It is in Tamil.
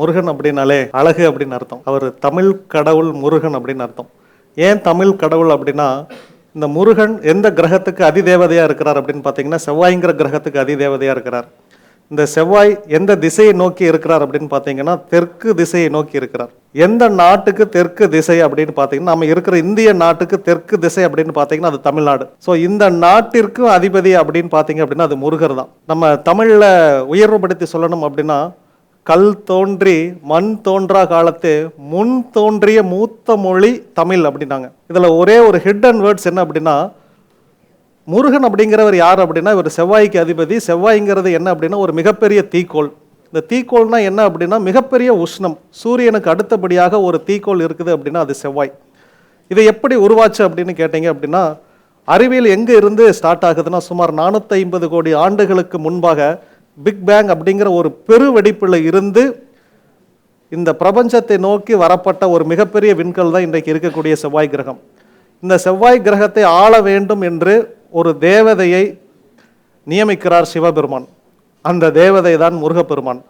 முருகன் அப்படின்னாலே அழகு அப்படின்னு அர்த்தம். அவர் தமிழ் கடவுள் முருகன் அப்படின்னு அர்த்தம். ஏன் தமிழ் கடவுள் அப்படின்னா இந்த முருகன் எந்த கிரகத்துக்கு அதிதேவதையாக இருக்கிறார் அப்படின்னு பார்த்தீங்கன்னா செவ்வாய்ங்கிற கிரகத்துக்கு அதிதேவதையாக இருக்கிறார். இந்த செவ்வாய் எந்த திசையை நோக்கி இருக்கிறார் அப்படின்னு பார்த்தீங்கன்னா தெற்கு திசையை நோக்கி இருக்கிறார். எந்த நாட்டுக்கு தெற்கு திசை அப்படின்னு பார்த்தீங்கன்னா நம்ம இருக்கிற இந்திய நாட்டுக்கு தெற்கு திசை அப்படின்னு பார்த்தீங்கன்னா அது தமிழ்நாடு. ஸோ இந்த நாட்டிற்கும் அதிபதி அப்படின்னு பார்த்தீங்க அப்படின்னா அது முருகர் தான். நம்ம தமிழில் உயர்வுபடுத்தி சொல்லணும் அப்படின்னா கல் தோன்றி மண் தோன்றா காலத்து முன் தோன்றிய மூத்த மொழி தமிழ் அப்படின்னாங்க. இதில் ஒரே ஒரு ஹிடன் வேர்ட்ஸ் என்ன அப்படின்னா முருகன் அப்படிங்கிறவர் யார் அப்படின்னா இவர் செவ்வாய்க்கு அதிபதி செவ்வாய்ங்கிறது என்ன அப்படின்னா ஒரு மிகப்பெரிய தீக்கோள். இந்த தீக்கோள்னா என்ன அப்படின்னா மிகப்பெரிய உஷ்ணம். சூரியனுக்கு அடுத்தபடியாக ஒரு தீக்கோள் இருக்குது அப்படின்னா அது செவ்வாய். இதை எப்படி உருவாச்சு அப்படின்னு கேட்டீங்க அப்படின்னா அறிவியல் எங்கே இருந்து ஸ்டார்ட் ஆகுதுன்னா சுமார் 450 ஐம்பது கோடி ஆண்டுகளுக்கு முன்பாக பிக் பேங் அப்படிங்கிற ஒரு பெரு வெடிப்பில் இருந்து இந்த பிரபஞ்சத்தை நோக்கி வரப்பட்ட ஒரு மிகப்பெரிய விண்கல் தான் இன்றைக்கு இருக்கக்கூடிய செவ்வாய் கிரகம். இந்த செவ்வாய் கிரகத்தை ஆள வேண்டும் என்று ஒரு தேவதையை நியமிக்கிறார் சிவபெருமான். அந்த தேவதை தான் முருகப்பெருமான்.